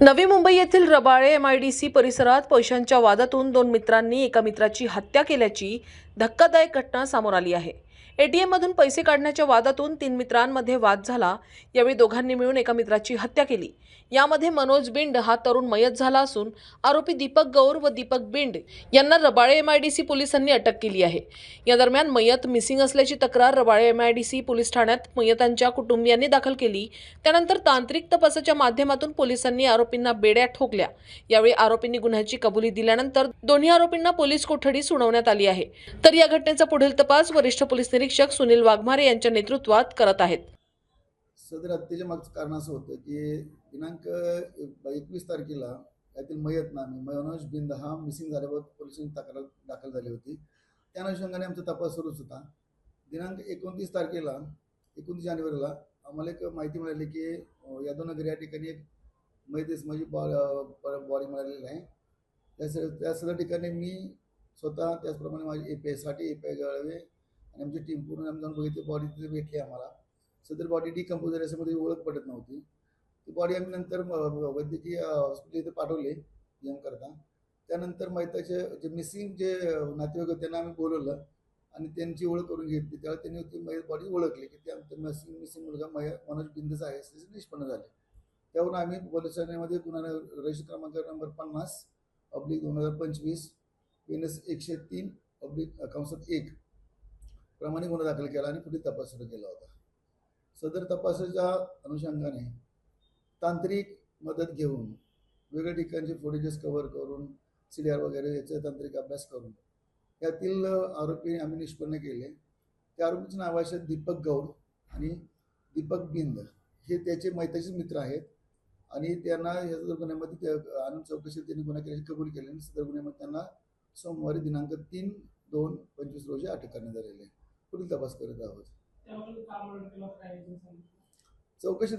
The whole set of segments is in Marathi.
नवी मुंबई येथील रबाळे एमआयडीसी परिसरात पैशांच्या वादातून दोन मित्रांनी एका मित्राची हत्या केल्याची धक्कादायक घटना समोर आली आहे. एटीएम मधून पैसे काढण्याच्या वादातून तीन मित्रांमध्ये वाद झाला. यावेळी दोघांनी मिळून एका मित्राची हत्या केली. यामध्ये मनोज बिंड हा तरुण मयत झाला असून आरोपी दीपक गौर व दीपक बिंड यांना रबाळे एमआयडीसी पोलिसांनी अटक केली आहे. या दरम्यान मयत मिसिंग असल्याची तक्रार रबाळे एमआयडीसी पोलीस ठाण्यात मयतांच्या कुटुंबियांनी दाखल केली. त्यानंतर तांत्रिक तपासाच्या माध्यमातून पोलिसांनी आरोपींना बेड्या ठोकल्या. यावेळी आरोपींनी गुन्ह्याची कबुली दिल्यानंतर दोन्ही आरोपींना पोलीस कोठडी सुनावण्यात आली आहे. तर या घटनेचा पुढील तपास वरिष्ठ पोलीस निरीक्षक सुनील वाघमारे यांच्या नेतृत्वात करत आहेत. सदर हत्येच्या मागचं कारण असं होतं की दिनांक एकवीस तारखेला यातील मयत नामी मनोज बिंद हा मिसिंग झाल्याबाबत पोलिसांनी तक्रार दाखल झाली होती. त्या अनुषंगाने आमचा तपास सुरूच होता. दिनांक एकोणतीस तारखेला एकोणतीस जानेवारीला आम्हाला एक माहिती मिळाली की यादवनगर या ठिकाणी एक मयत माझी बॉडी मिळालेली आहे. त्या सगळ्या त्या सगळ्या ठिकाणी मी स्वतः त्याचप्रमाणे माझी ए पी आयसाठी ए पी आय गळवे आणि आमची टीम पूर्ण आम्ही जाऊन बघितली. बॉडी तिथे भेटली आम्हाला. सदर बॉडी डिकम्पोज झाली असं ओळख पडत नव्हती. ती बॉडी आम्ही नंतर वैद्यकीय हॉस्पिटल इथे पाठवले एम करता. त्यानंतर मैताचे जे मिसिंग जे नातेवाईक होते त्यांना आम्ही बोलवलं. आणि त्यांची ओळख करून घेतली. त्यावेळी त्यांनी ती मय बॉडी ओळखली की ते आमचं मिसिंग मिसिंग मुलगा मय मनोज बिंदस आहे. त्याचे निष्पन्न झाले. त्यावरून आम्ही पोलीस ठाण्यामध्ये गुन्हा रजिस्टर क्रमांक नंबर पन्नास अब्लिक दोन हजार पंचवीस एन एकशे तीन अब्लिक कंसात एक. प्रमाणे गुन्हा दाखल केला आणि पुढील तपास सुरू केला होता. सदर तपासाच्या अनुषंगाने तांत्रिक मदत घेऊन वेगळ्या ठिकाणचे फुटेजेस कव्हर करून सी डी आर वगैरे याचा तांत्रिक अभ्यास करून त्यातील आरोपी आम्ही निष्पन्न केले. त्या आरोपीचे नाव आहे दीपक गौड आणि दीपक बिंद. हे त्याचे मैताचे मित्र आहेत आणि त्यांना या सदर गुन्ह्यामध्ये त्या आणून चौकशीत त्यांनी गुन्हा केल्याची कबूल केली आणि सदर गुन्ह्यामध्ये त्यांना सोमवारी दिनांक तीन दोन पंचवीस रोजी अटक करण्यात आलेली आहे. पुढील तपास करत आहोत? चौकशी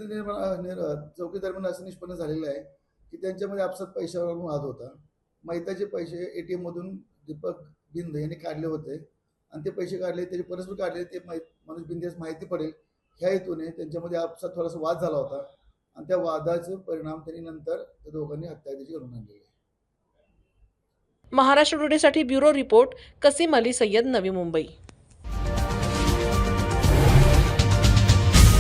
चौकशी दरम्यान असं निष्पन्न झालेलं आहे की त्यांच्यामध्ये आपसात पैशावरून वाद होता. मैताचे पैसे एटीएम मधून दीपक बिंद यांनी काढले होते. आणि ते पैसे काढले त्याचे परस्पर काढले ते मनोज बिंद यास माहिती पडेल. ह्या हेतूने त्यांच्यामध्ये आपसात थोडासा वाद झाला होता. आणि त्या वादाचे परिणाम त्यांनी नंतर त्या दोघांनी हत्या घडून आणलेली आहे. महाराष्ट्र टुडेसाठी ब्युरो रिपोर्ट कसीम अली सय्यद नवी मुंबई.